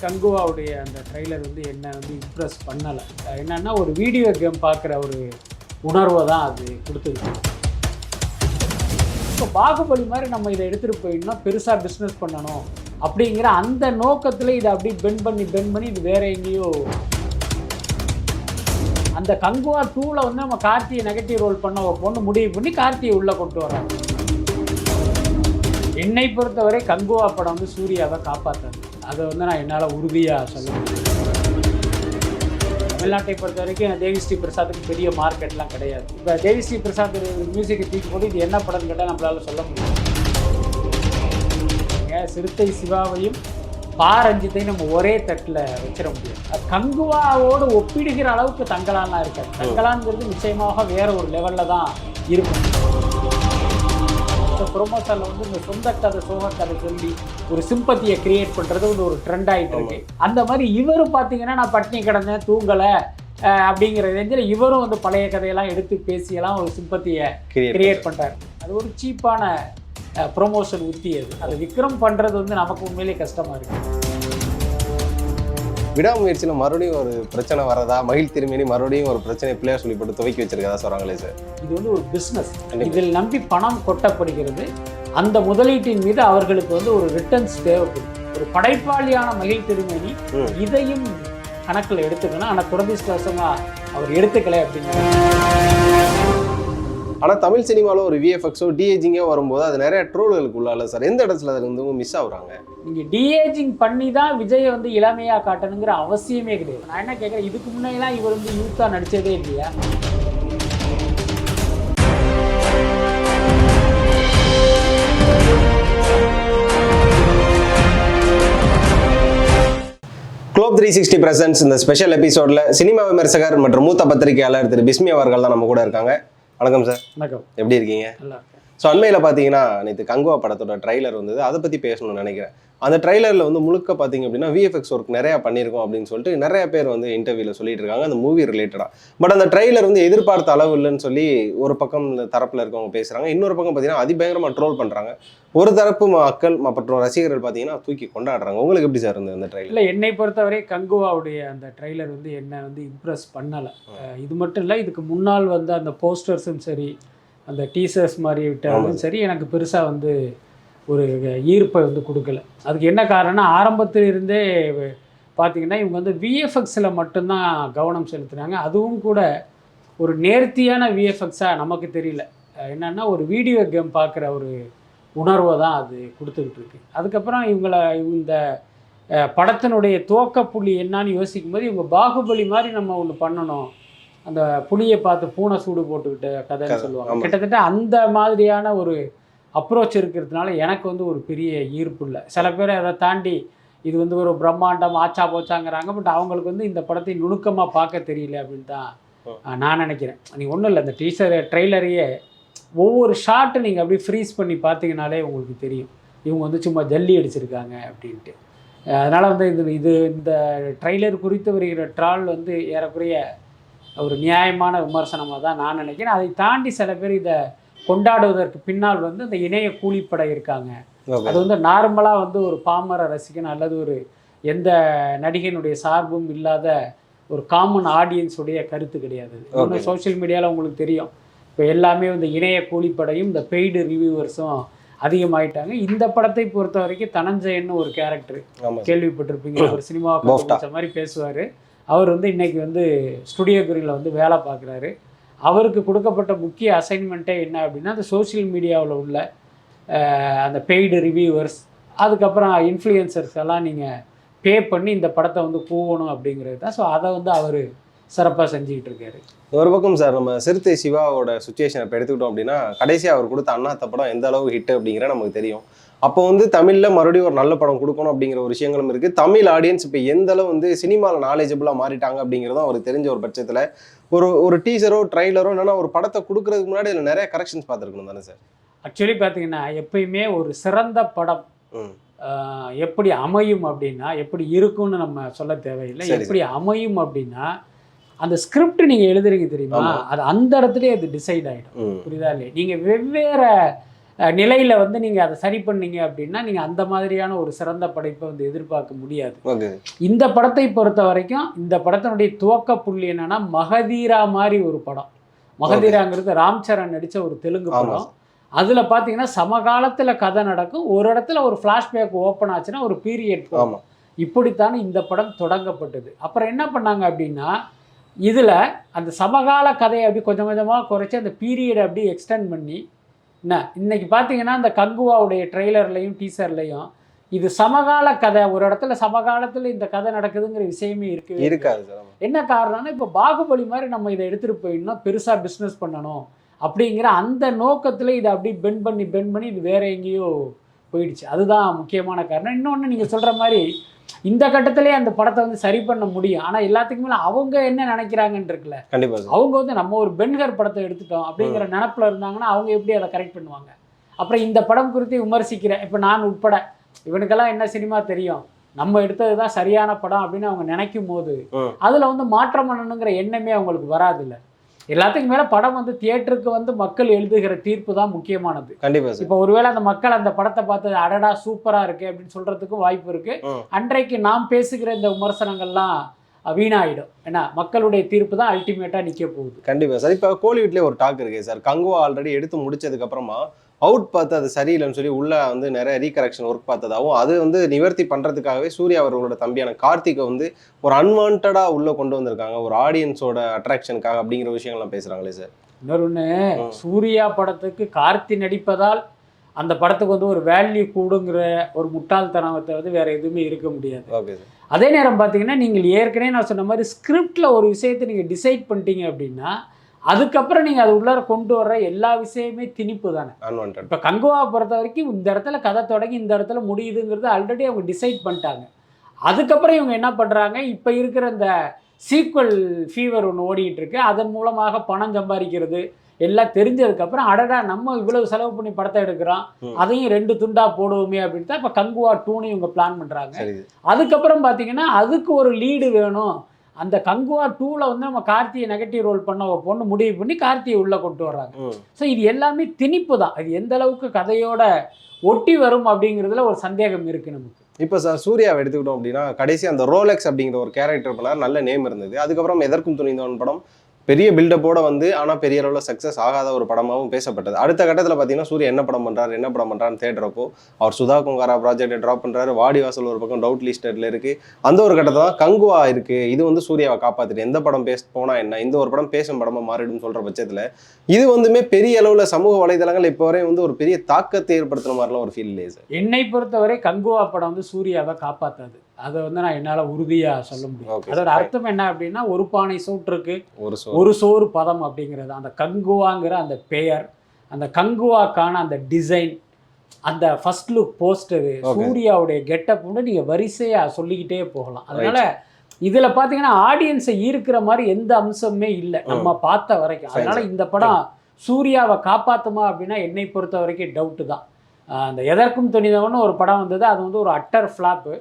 கங்குவாவுடைய அந்த ட்ரெய்லர் வந்து என்ன வந்து இம்ப்ரெஸ் பண்ணலை. என்னன்னா ஒரு வீடியோ கேம் பார்க்குற ஒரு உணர்வை தான் அது கொடுத்துருக்கு இப்போ பாகுபலி மாதிரி நம்ம இதை எடுத்துகிட்டு போயிடணும் பெருசாக பிஸ்னஸ் பண்ணணும் அப்படிங்கிற அந்த நோக்கத்தில் இதை அப்படி பெண்ட் பண்ணி பெண்ட் பண்ணி இது வேற எங்கேயோ. அந்த கங்குவா டூவில் வந்து நம்ம கார்த்தியை நெகட்டிவ் ரோல் பண்ண ஒரு பொண்ணு முடிவு பண்ணி கார்த்தியை உள்ளே கொண்டு வராங்க என்னை பொறுத்தவரை கங்குவா படம் வந்து சூர்யாவை காப்பாற்றாது அதை வந்து நான் என்னால் உறுதியாக சொல்ல முடியும். தமிழ்நாட்டை பொறுத்த வரைக்கும் தேவிஸ்ரீ பிரசாத்துக்கு பெரிய மார்க்கெட்லாம் கிடையாது. இப்போ தேவிஸ்ரீ பிரசாத் மியூசிக்கை தூக்கி போட்டு இது என்ன படம்னு கேட்டால் நம்மளால சொல்ல முடியும். ஏன் சிறுத்தை சிவாவையும் பா ரஞ்சித்தையும் நம்ம ஒரே தட்டில் வச்சிட முடியும் அது கங்குவாவோடு ஒப்பிடுகிற அளவுக்கு தங்கலான்லாம் இருக்காது. தங்கலான்ங்கிறது நிச்சயமாக வேற ஒரு லெவலில் தான் இருக்கும். இப்போ ப்ரொமோஷனில் வந்து இந்த சொந்த கதை சோக கதை சொல்லி ஒரு சிம்பத்தியை கிரியேட் பண்ணுறது வந்து ஒரு ட்ரெண்ட் ஆகிட்டு இருக்கு. அந்த மாதிரி இவர் பார்த்தீங்கன்னா நான் பட்டினி கிடந்தேன் தூங்கலை. அப்படிங்கிற ரேஞ்சில் இவரும் வந்து பழைய கதையெல்லாம் எடுத்து பேசியெல்லாம் ஒரு சிம்பத்தியை கிரியேட் பண்ணுறாரு அது ஒரு சீப்பான ப்ரொமோஷன் உத்தி அது. அது விக்ரம் பண்ணுறது வந்து நமக்கு உண்மையிலேயே கஷ்டமாக இருக்குது விடாமுயற்சியில மறுபடியும் ஒரு பிரச்சனை வரதா? மகிழ் திருமேனி மறுபடியும் ஒரு பிரச்சனை பிள்ளையார் சொல்லி போட்டு துவக்கி வச்சிருக்கதா சொல்றாங்களே சார் இது வந்து ஒரு பிஸ்னஸ். இதில் நம்பி பணம் கொட்டப்படுகிறது. அந்த முதலீட்டின் மீது அவர்களுக்கு வந்து ஒரு ரிட்டர்ன்ஸ் தேவைப்படும். ஒரு படைப்பாளியான மகிழ் திருமேனி. இதையும் கணக்கில் எடுத்துக்கணும். ஆனால் துரதிருஷ்டவசமா அவர் எடுத்துக்கலை அப்படிங்கிறது ஆனா தமிழ் சினிமால ஒரு விஎஃப்எக்ஸோ டிஏஜிங்கோ வரும்போது அது நிறைய ட்ரோல்களுக்கு உள்ளால சார். எந்த இடத்துல அதுல வந்து மிஸ் ஆகுறாங்க? நீங்கள் டிஏஜிங் பண்ணி தான் விஜயை வந்து இளமையாக காட்டணுங்கிற அவசியமே கிடையாது. நான் என்ன கேட்குறேன் இதுக்கு முன்னாடிலாம் இவர் வந்து யூத்தாக நடிச்சதே இல்லையா? குளோப் த்ரீ சிக்ஸ்டி பிரசன்ஸ் இந்த ஸ்பெஷல் எபிசோட்ல சினிமா விமர்சகர் மற்றும் மூத்த பத்திரிகையாளர் திரு பிஸ்மி அவர்கள் தான் நம்ம கூட இருக்காங்க. வணக்கம் சார். வணக்கம். எப்படி இருக்கீங்க? நல்லா ஸோ அண்மையில் பார்த்தீங்கன்னா நேற்று கங்குவா படத்தோட ட்ரைலர் வந்தது. அதை பற்றி பேசணும்னு நினைக்கிறேன். அந்த ட்ரைலரில் வந்து முழுக்க பார்த்தீங்க அப்படின்னா விஎஃப்எக்ஸ் ஒர்க் நிறையா பண்ணியிருக்கோம் அப்படின்னு சொல்லிட்டு நிறைய பேர் வந்து இன்டர்வியூவில் சொல்லிட்டு இருக்காங்க. அந்த மூவி ரிலேட்டடாக பட் அந்த ட்ரைலர் வந்து எதிர்பார்த்த அளவு இல்லைன்னு சொல்லி ஒரு பக்கம் இந்த தரப்பில் இருக்கவங்க பேசுகிறாங்க இன்னொரு பக்கம் பார்த்தீங்கன்னா அதிபயங்கரமாக ட்ரோல் பண்ணுறாங்க ஒரு தரப்பு மக்கள் மற்றும் ரசிகர்கள் பார்த்தீங்கன்னா தூக்கி கொண்டாடுறாங்க. உங்களுக்கு எப்படி சார் இருந்தது அந்த ட்ரைலர் இல்லை என்னை பொறுத்தவரை கங்குவாவுடைய அந்த ட்ரைலர் வந்து என்னை வந்து இம்ப்ரெஸ் பண்ணலை. இது மட்டும் இல்லை இதுக்கு முன்னால் வந்து அந்த போஸ்டர்ஸும் சரி அந்த டீசர்ஸ் மாதிரி விட்டாலும் சரி எனக்கு பெருசாக வந்து ஒரு ஈர்ப்பை வந்து கொடுக்கல. அதுக்கு என்ன காரணம் ஆரம்பத்தில் இருந்தே பார்த்தீங்கன்னா இவங்க வந்து விஎஃப்எக்ஸில் மட்டும்தான் கவனம் செலுத்துனாங்க. அதுவும் கூட ஒரு நேர்த்தியான விஎஃப்எக்ஸாக நமக்கு தெரியல. என்னன்னா ஒரு வீடியோ கேம் பார்க்குற ஒரு உணர்வை தான் அது கொடுத்துக்கிட்டு இருக்கு. அதுக்கப்புறம் இவங்களை இந்த படத்தினுடைய துவக்க புள்ளி என்னன்னு யோசிக்கும் போது இவங்க பாகுபலி மாதிரி நம்ம ஒன்று பண்ணணும். அந்த புளியை பார்த்து பூனை சூடு போட்டுக்கிட்ட கதைன்னு கதை, சொல்லுவாங்க. கிட்டத்தட்ட அந்த மாதிரியான ஒரு அப்ரோச் இருக்கிறதுனால எனக்கு வந்து ஒரு பெரிய ஈர்ப்பு இல்லை. சில பேர் அதை தாண்டி இது வந்து ஒரு பிரம்மாண்டம் ஆச்சா போச்சாங்கிறாங்க. பட் அவங்களுக்கு வந்து இந்த படத்தை நுணுக்கமாக பார்க்க தெரியல அப்படின்னு தான் நான் நினைக்கிறேன். நீ ஒன்றும் இல்லை இந்த டீசர் ட்ரெய்லரையே ஒவ்வொரு ஷாட்டை நீங்கள் அப்படியே ஃப்ரீஸ் பண்ணி பார்த்தீங்கனாலே உங்களுக்கு தெரியும். இவங்க வந்து சும்மா ஜல்லி அடிச்சிருக்காங்க அப்படின்ட்டு. அதனால் வந்து இது இது இந்த ட்ரெய்லர் குறித்து வருகிற ட்ரால் வந்து ஏறக்குறைய ஒரு நியாயமான விமர்சனமாக தான் நான் நினைக்கிறேன். அதை தாண்டி சில பேர் இதை கொண்டாடுவதற்கு பின்னால் வந்து இந்த இணைய கூலிப்படை இருக்காங்க. அது வந்து நார்மலாக வந்து ஒரு பாமர ரசிகன் அல்லது ஒரு எந்த நடிகனுடைய சார்பும் இல்லாத ஒரு காமன் ஆடியன்ஸுடைய கருத்து கிடையாது. Okay. சோஷியல் மீடியாவில் உங்களுக்கு தெரியும். இப்போ எல்லாமே இந்த இணைய கூலிப்படையும் இந்த பெய்டு ரிவ்யூவர்ஸும் அதிகமாயிட்டாங்க. இந்த படத்தை பொறுத்த வரைக்கும் தனஞ்சயன்னு ஒரு கேரக்டர் கேள்விப்பட்டிருப்பீங்க. ஒரு சினிமா. மாதிரி பேசுவார். அவர் வந்து இன்னைக்கு வந்து ஸ்டுடியோ குரியில் வந்து வேலை பார்க்குறாரு. அவருக்கு கொடுக்கப்பட்ட முக்கிய அசைன்மெண்ட்டே என்ன அப்படின்னா அந்த சோஷியல் மீடியாவில் உள்ள அந்த பெய்டு ரிவ்யூவர்ஸ் அதுக்கப்புறம் இன்ஃப்ளூயன்சர்ஸ் எல்லாம் நீங்கள் பே பண்ணி இந்த படத்தை வந்து கூவணும் அப்படிங்கிறது தான். ஸோ அதை வந்து அவர் சிறப்பாக செஞ்சுக்கிட்டு இருக்காரு. ஒரு பக்கம் சார் நம்ம சிறுத்தை சிவாவோட சுச்சுவேஷன் இப்போ எடுத்துக்கிட்டோம் அப்படின்னா கடைசியாக அவர் கொடுத்த அண்ணாத்த படம் எந்த அளவு ஹிட் அப்படிங்கிற நமக்கு தெரியும். அப்போ வந்து தமிழில் மறுபடியும் ஒரு நல்ல படம் கொடுக்கணும் அப்படிங்கிற ஒரு விஷயங்களும் இருக்குது தமிழ் ஆடியன்ஸ் இப்போ எந்த அளவு வந்து சினிமாவில் நாலேஜபிளாக மாறிட்டாங்க அப்படிங்கிறதும் அவருக்கு தெரிஞ்ச ஒரு பட்சத்தில் ஒரு ஒரு டீசரோ ட்ரைலரோ இல்லைன்னா ஒரு படத்தை கொடுக்கறதுக்கு முன்னாடி அதில் நிறைய கரெக்ஷன்ஸ் பார்த்துருக்கணும் தானே சார் ஆக்சுவலி பார்த்தீங்கன்னா எப்பயுமே ஒரு சிறந்த படம் எப்படி அமையும் அப்படின்னா எப்படி இருக்கும்னு நம்ம சொல்ல தேவையில்லை. எப்படி அமையும் அப்படின்னா அந்த ஸ்கிரிப்ட் நீங்கள் எழுதுறீங்க தெரியுமா. அது அந்த இடத்துலயே அது டிசைட் ஆகிடும் புரியுதா இல்லையா? நீங்கள் வெவ்வேறு நிலையில் வந்து நீங்கள் அதை சரி பண்ணீங்க அப்படின்னா நீங்கள் அந்த மாதிரியான ஒரு சிறந்த படைப்பை வந்து எதிர்பார்க்க முடியாது. இந்த படத்தை பொறுத்த வரைக்கும் இந்த படத்தினுடைய துவக்க புள்ளி என்னன்னா மகதீரா மாதிரி ஒரு படம். மகதீராங்கிறது ராம் சரண் நடித்த ஒரு தெலுங்கு படம். அதில் பார்த்தீங்கன்னா சமகாலத்தில் கதை நடக்கும். ஒரு இடத்துல ஒரு ஃப்ளாஷ்பேக் ஓப்பன் ஆச்சுன்னா ஒரு பீரியட் ஆமா. இப்படித்தான் இந்த படம் தொடங்கப்பட்டது. அப்புறம் என்ன பண்ணாங்க அப்படின்னா இதில் அந்த சமகால கதையை அப்படி கொஞ்சம் கொஞ்சமாக குறைச்சி அந்த பீரியடை அப்படி எக்ஸ்டெண்ட் பண்ணி என்ன இன்னைக்கு பார்த்தீங்கன்னா அந்த கங்குவாவுடைய ட்ரெய்லர்லையும் டீசர்லையும் இது சமகால கதை. ஒரு இடத்துல சமகாலத்தில் இந்த கதை நடக்குதுங்கிற விஷயமே இருக்கு. இருக்காது. என்ன காரணம்னா இப்போ பாகுபலி மாதிரி நம்ம இதை எடுத்துகிட்டு போயிடணும் பெருசாக பிஸ்னஸ் பண்ணணும் அப்படிங்கிற அந்த நோக்கத்தில் இதை அப்படி பெண்ட் பண்ணி பெண்ட் பண்ணி இது வேற எங்கேயோ போயிடுச்சு. அதுதான் முக்கியமான காரணம். இன்னொன்று நீங்கள் சொல்கிற மாதிரி இந்த கட்டத்திலே அந்த படத்தை வந்து சரி பண்ண முடியும். ஆனால் எல்லாத்துக்கும் மேலே அவங்க என்ன நினைக்கிறாங்கன்னு இருக்குல்ல? கண்டிப்பா சார். அவங்க வந்து நம்ம ஒரு பென்கர் படத்தை எடுத்துட்டோம் அப்படிங்கிற நினப்பில் இருந்தாங்கன்னா அவங்க எப்படி அதை கரெக்ட் பண்ணுவாங்க? அப்புறம் இந்த படம் குறித்து விமர்சிக்கிறேன். இப்போ நான் உட்பட இவனுக்கெல்லாம் என்ன சினிமா தெரியும்? நம்ம எடுத்தது தான் சரியான படம் அப்படின்னு அவங்க நினைக்கும் போது. அதில் வந்து மாற்றம் பண்ணணுங்கிற எண்ணமே அவங்களுக்கு வராதுல்ல. எல்லாத்துக்கும் மேலே படம் வந்து தியேட்டருக்கு வந்து மக்கள் எழுதுகிற தீர்ப்பு தான் முக்கியமானது. கண்டிப்பா சார். இப்போ ஒருவேளை அந்த மக்கள் அந்த படத்தை பார்த்து அடடா சூப்பரா இருக்கு அப்படின்னு சொல்றதுக்கும் வாய்ப்பு இருக்கு. அன்றைக்கு நாம் பேசுகிற இந்த விமர்சனங்கள்லாம் வீணாயிடும். ஏன்னா மக்களுடைய தீர்ப்பு தான் அல்டிமேட்டா நிக்க போகுது. கண்டிப்பா சார். இப்போ கோலி வீட்லயே ஒரு டாக் இருக்கு சார். கங்குவா ஆல்ரெடி எடுத்து முடிச்சதுக்கு அப்புறமா அவுட் பார்த்து அது சரியில்லைன்னு சொல்லி உள்ள வந்து நிறைய ரீகரெக்ஷன் ஒர்க் பார்த்ததாகவும் அது வந்து நிவர்த்தி பண்றதுக்காகவே சூர்யா அவர்களோட தம்பியான கார்த்திகை வந்து ஒரு அன்வான்டா உள்ள கொண்டு வந்திருக்காங்க. ஒரு ஆடியன்ஸோட அட்ராக்ஷனுக்காக அப்படிங்கிற விஷயங்கள்லாம் பேசுறாங்களே சார் இன்னொன்னு ம். சூர்யா படத்துக்கு கார்த்தி நடிப்பதால் அந்த படத்துக்கு வந்து ஒரு வேல்யூ கூடுங்கிற ஒரு முட்டாள்தனத்தை வந்து வேற எதுவுமே இருக்க முடியாது. ஓகே சார் அதே நேரம் பார்த்தீங்கன்னா நீங்கள் ஏற்கனவே நான் சொன்ன மாதிரி ஸ்கிரிப்டில் ஒரு விஷயத்தை நீங்கள் டிசைட் பண்ணிட்டீங்க அப்படின்னா அதுக்கப்புறம் நீங்கள் அது உள்ளார கொண்டு வர்ற எல்லா விஷயமே திணிப்பு தானே. இப்போ கங்குவா பொறுத்த வரைக்கும் இந்த இடத்துல கதை தொடங்கி இந்த இடத்துல முடியுதுங்கிறது ஆல்ரெடி அவங்க டிசைட் பண்ணிட்டாங்க. அதுக்கப்புறம் இவங்க என்ன பண்ணுறாங்க இப்போ இருக்கிற இந்த சீக்வல் ஃபீவர் ஒன்று ஓடிட்டு இருக்கு. அதன் மூலமாக பணம் சம்பாதிக்கிறது எல்லாம் தெரிஞ்சதுக்கப்புறம் அடடா நம்ம இவ்வளவு செலவு பண்ணி படத்தை எடுக்கிறோம். அதையும் ரெண்டு துண்டா போடுவோமே அப்படின்னு தான் இப்போ கங்குவா டூன்னு இவங்க பிளான் பண்ணுறாங்க அதுக்கப்புறம் பார்த்தீங்கன்னா அதுக்கு ஒரு லீடு வேணும். அந்த கங்குவா டூவில் வந்து நம்ம கார்த்தியை நெகட்டிவ் ரோல் பண்ண வைப்போம்னு முடிவு பண்ணி கார்த்தியை உள்ளே கொண்டு வர்றாங்க. ஸோ இது எல்லாமே திணிப்பு தான். அது எந்த அளவுக்கு கதையோட ஒட்டி வரும் அப்படிங்கிறதுல ஒரு சந்தேகம் இருக்கு நமக்கு. இப்போ சார் சூர்யாவை எடுத்துக்கிட்டோம் அப்படின்னா கடைசி அந்த ரோலெக்ஸ் அப்படிங்கிற ஒரு கேரக்டர் பண்ணார் நல்ல நேம் இருந்தது. அதுக்கப்புறம் எதற்கும் துணிந்தவன் படம் பெரிய பில்டப்போட வந்து ஆனால் பெரிய அளவில் சக்ஸஸ் ஆகாத ஒரு படமாகவும் பேசப்பட்டது. அடுத்த கட்டத்தில் பார்த்தீங்கன்னா சூர்யா என்ன படம் பண்ணுறாரு என்ன படம் பண்ணுறான்னு தேடுறப்போ அவர் சுதா குங்காரா ப்ராஜெக்டை ட்ராப் பண்ணுறாரு வாடிவாசல் ஒரு பக்கம் டவுட் லிஸ்டரில் இருக்குது அந்த ஒரு கட்டத்தில் தான் கங்குவா இருக்குது இது வந்து சூர்யாவை காப்பாற்றிட்டு எந்த படம் பேச போனால் என்ன இந்த ஒரு படம் பேசும் படமாக மாறிடும் சொல்கிற பட்சத்தில் இது வந்துமே பெரிய அளவில் சமூக வலைதளங்கள் இப்போ வரையும் வந்து ஒரு பெரிய தாக்கத்தை ஏற்படுத்துன மாதிரிலாம் ஒரு ஃபீல் இல்லையே சார் என்னை பொறுத்தவரை கங்குவா படம் வந்து சூர்யாவை காப்பாற்றாது அதை வந்து நான் என்னால் உறுதியாக சொல்ல முடியும். அதோட. அர்த்தம் என்ன அப்படின்னா ஒரு பானை சூற்றுக்கு ஒரு ஒரு சோறு பதம் அப்படிங்கிறது அந்த கங்குவாங்கிற அந்த பெயர் அந்த கங்குவாக்கான அந்த டிசைன் அந்த ஃபர்ஸ்ட் லுக் போஸ்டரு. சூர்யாவுடைய கெட்டப் வந்து நீங்கள் வரிசையாக சொல்லிக்கிட்டே போகலாம். அதனால இதில் பார்த்தீங்கன்னா ஆடியன்ஸை ஈர்க்கிற மாதிரி எந்த அம்சமுமே இல்லை. நம்ம பார்த்த வரைக்கும். அதனால. இந்த படம் சூர்யாவை காப்பாற்றுமா அப்படின்னா என்னை பொறுத்த வரைக்கும் டவுட்டு தான். அந்த எதற்கும் துணிதவன்னு ஒரு படம் வந்தது. அது வந்து ஒரு அட்டர் ஃப்ளாப்பு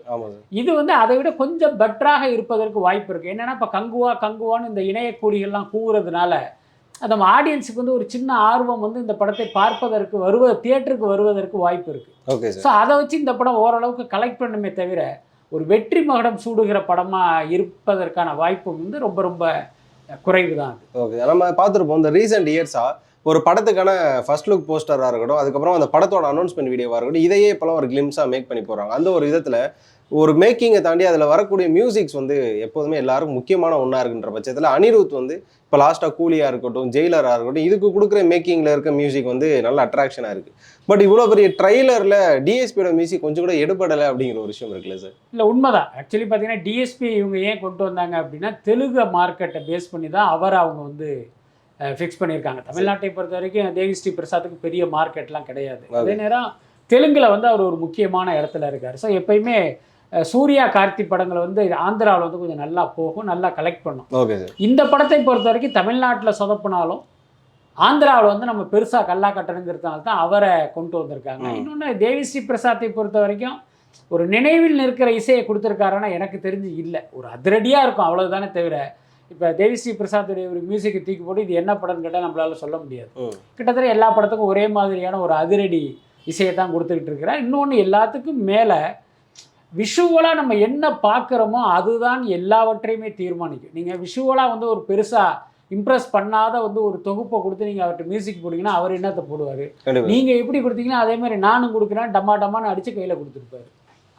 இது வந்து அதை விட கொஞ்சம் பெட்டராக இருப்பதற்கு வாய்ப்பு இருக்குது என்னன்னா இப்போ கங்குவா கங்குவான்னு இந்த இணைய கூலிகள்லாம் கூவுறதுனால நம்ம ஆடியன்ஸுக்கு வந்து ஒரு சின்ன ஆர்வம் வந்து இந்த படத்தை பார்ப்பதற்கு வருவ தியேட்டருக்கு வருவதற்கு வாய்ப்பு இருக்குது ஓகே ஸோ அதை வச்சு இந்த படம் ஓரளவுக்கு கலெக்ட் பண்ணுமே தவிர ஒரு வெற்றி மகடம் சூடுகிற படமாக இருப்பதற்கான வாய்ப்பு வந்து ரொம்ப ரொம்ப குறைவு தான் ஓகே நம்ம பார்த்துருப்போம். இந்த ரீசெண்ட் இயர்ஸாக ஒரு படத்துக்கான ஃபர்ஸ்ட் லுக் போஸ்டராக இருக்கட்டும் அதுக்கப்புறம் அந்த படத்தோட அனௌன்ஸ்மெண்ட் வீடியோவாக இருக்கட்டும் இதையே இப்போலாம் ஒரு கிளிம்ஸாக மேக் பண்ணி போகிறாங்க அந்த ஒரு விதத்தில் ஒரு மேக்கிங்கை தாண்டி அதில் வரக்கூடிய மியூசிக்ஸ் வந்து எப்போதுமே எல்லாருக்கும் முக்கியமான ஒன்றா இருக்குன்ற பட்சத்தில் அனிருத் வந்து இப்போ லாஸ்ட்டாக கூலியாக இருக்கட்டும் ஜெயிலராக இருக்கட்டும் இதுக்கு கொடுக்குற மேக்கிங்கில் இருக்க மியூசிக் வந்து நல்ல அட்ராக்ஷனாக இருக்குது பட் இவ்வளோ பெரிய ட்ரைலரில் டிஎஸ்பியோட மியூசிக் கொஞ்சம் கூட எடுபடலை அப்படிங்கிற ஒரு விஷயம் இருக்குல்ல சார் இல்லை உண்மைதான். ஆக்சுவலி பார்த்தீங்கன்னா டிஎஸ்பி இவங்க ஏன் கொண்டு வந்தாங்க அப்படின்னா தெலுங்கு மார்க்கெட்டை பேஸ் பண்ணி தான் அவர் அவங்க வந்து ஃபிக்ஸ் பண்ணியிருக்காங்க. தமிழ்நாட்டை பொறுத்த வரைக்கும் தேவி ஸ்ரீ பிரசாத்துக்கு பெரிய மார்க்கெட்லாம் கிடையாது. அதே. நேரம் தெலுங்கில் வந்து அவர் ஒரு முக்கியமான இடத்துல இருக்கார். ஸோ எப்பயுமே சூர்யா கார்த்தி படங்கள் வந்து ஆந்திராவில் வந்து கொஞ்சம் நல்லா போகும் நல்லா கலெக்ட் பண்ணும். இந்த படத்தை பொறுத்த வரைக்கும் தமிழ்நாட்டில் சொதப்பினாலும் ஆந்திராவில் வந்து நம்ம பெருசாக கல்லா கட்டணுங்கிறதுனால தான் அவரை கொண்டு வந்திருக்காங்க. இன்னொன்று தேவிஸ்ரீ பிரசாத்தை பொறுத்த வரைக்கும் ஒரு நினைவில் நிற்கிற இசையை கொடுத்துருக்காருன்னா எனக்கு தெரிஞ்சு இல்லை. ஒரு அதிரடியாக இருக்கும் அவ்வளவுதானே தவிர. இப்போ தேவிஸ்ரீ பிரசாத்துடைய ஒரு மியூசிக்கை தூக்கி போட்டு இது என்ன படம்னு கேட்டால் நம்மளால சொல்ல முடியாது. கிட்டத்தட்ட எல்லா படத்துக்கும் ஒரே மாதிரியான ஒரு அதிரடி இசையை தான் கொடுத்துக்கிட்டு இருக்கிறார் இன்னொன்று எல்லாத்துக்கும் மேலே விஷுவலாக நம்ம என்ன பார்க்குறோமோ அதுதான் எல்லாவற்றையுமே தீர்மானிக்கும். நீங்கள் விஷுவலாக வந்து ஒரு பெருசாக இம்ப்ரெஸ் பண்ணாத வந்து ஒரு தொகுப்பை கொடுத்து நீங்கள் அவர்கிட்ட மியூசிக் போட்டிங்கன்னா அவர் என்னத்தை போடுவார்? நீங்கள் எப்படி கொடுத்தீங்கன்னா அதே மாதிரி நானும் கொடுக்குறேன் டம்மா டம்மான்னு அடித்து கையில் கொடுத்துருப்பாரு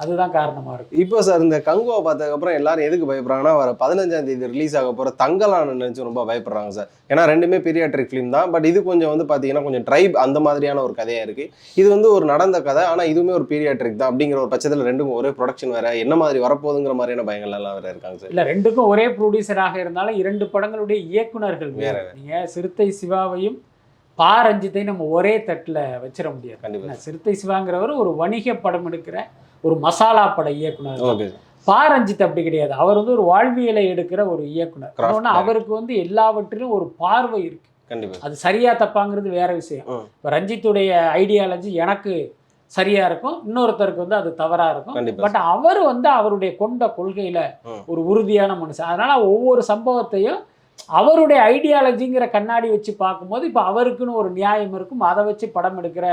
அதுதான் காரணமாக இருக்கும் இப்போ சார் இந்த கங்குவா பார்த்ததுக்கப்புறம் எல்லாரும் எதுக்கு பயப்படுறாங்கன்னா வர பதினஞ்சாம் தேதி ரிலீஸ் ஆக போகிற தங்கலான்னு நினச்சி ரொம்ப பயப்படுறாங்க சார். ஏன்னா ரெண்டுமே பீரியாட்ரிக் ஃபிலிம் தான். பட் இது கொஞ்சம் வந்து பார்த்தீங்கன்னா கொஞ்சம் ட்ரைப் அந்த மாதிரியான ஒரு கதையாக இருக்குது இது வந்து ஒரு நடந்த கதை. ஆனால் இதுவுமே ஒரு பீரியாட்ரிக் தான் அப்படிங்கிற ஒரு பட்சத்தில் ரெண்டும் ஒரே ப்ரொடக்ஷன் வேற. என்ன மாதிரி வரப்போகுதுங்கிற மாதிரியான பயங்கள் எல்லாம் வேற இருக்காங்க சார். இல்லை ரெண்டுக்கும் ஒரே ப்ரொடியூசராக இருந்தாலும் இரண்டு படங்களுடைய இயக்குனர்கள் வேற. நீங்கள் சிறுத்தை சிவாவையும் பா நம்ம ஒரே தட்டில் வச்சிட முடியாது. கண்டிப்பா ஏன்னா சிறுத்தை சிவாங்கிறவர் ஒரு வணிக படம் எடுக்கிற ஒரு மசாலா பட இயக்குனர் பா ரஞ்சித் அப்படி கிடையாது. அவர் வந்து ஒரு வாழ்வியலை எடுக்கிற ஒரு இயக்குனர். இன்னொன்று. அவருக்கு வந்து எல்லாவற்றிலும் ஒரு பார்வை இருக்கு. அது சரியா தப்பாங்கிறது வேற விஷயம். இப்போ ரஞ்சித்துடைய ஐடியாலஜி எனக்கு சரியா இருக்கும். இன்னொருத்தருக்கு வந்து அது தவறா இருக்கும். பட் அவர் வந்து அவருடைய கொண்ட கொள்கையில. ஒரு உறுதியான மனுஷன். அதனால ஒவ்வொரு சம்பவத்தையும் அவருடைய ஐடியாலஜிங்கிற கண்ணாடி வச்சு பார்க்கும்போது இப்போ அவருக்குன்னு ஒரு நியாயம் இருக்கும். அதை வச்சு படம் எடுக்கிற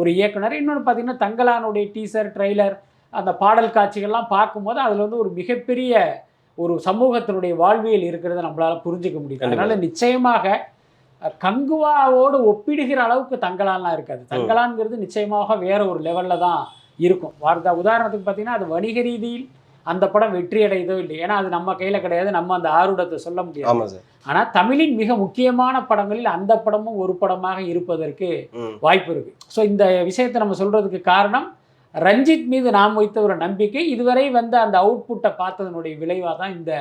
ஒரு இயக்குனர். இன்னொன்று பார்த்தீங்கன்னா தங்கலானுடைய டீசர் ட்ரெய்லர் அந்த பாடல் காட்சிகள்லாம் பார்க்கும்போது அதில் வந்து ஒரு மிகப்பெரிய ஒரு சமூகத்தினுடைய வாழ்வியல் இருக்கிறத நம்மளால புரிஞ்சுக்க முடியும் கண்டிப்பா. அதனால நிச்சயமாக கங்குவாவோடு ஒப்பிடுகிற அளவுக்கு தங்கலான்லாம் இருக்காது. தங்கலான்ங்கிறது நிச்சயமாக வேற ஒரு லெவலில் தான் இருக்கும். வார்த்தா உதாரணத்துக்கு பார்த்தீங்கன்னா அது வணிக ரீதியில் அந்த படம் வெற்றி அடையதோ இல்லை ஏன்னா அது நம்ம கையில் கிடையாது நம்ம அந்த ஆர்வத்தை சொல்ல முடியாது. ஆனால் தமிழின் மிக முக்கியமான படங்களில் அந்த படமும் ஒரு படமாக இருப்பதற்கு வாய்ப்பு இருக்கு. ஸோ இந்த விஷயத்தை நம்ம சொல்றதுக்கு காரணம் ரஞ்சித் மீது நாம் வைத்த ஒரு நம்பிக்கை இதுவரை வந்த அந்த அவுட்புட்டை பார்த்ததனுடைய விளைவாக தான் இந்த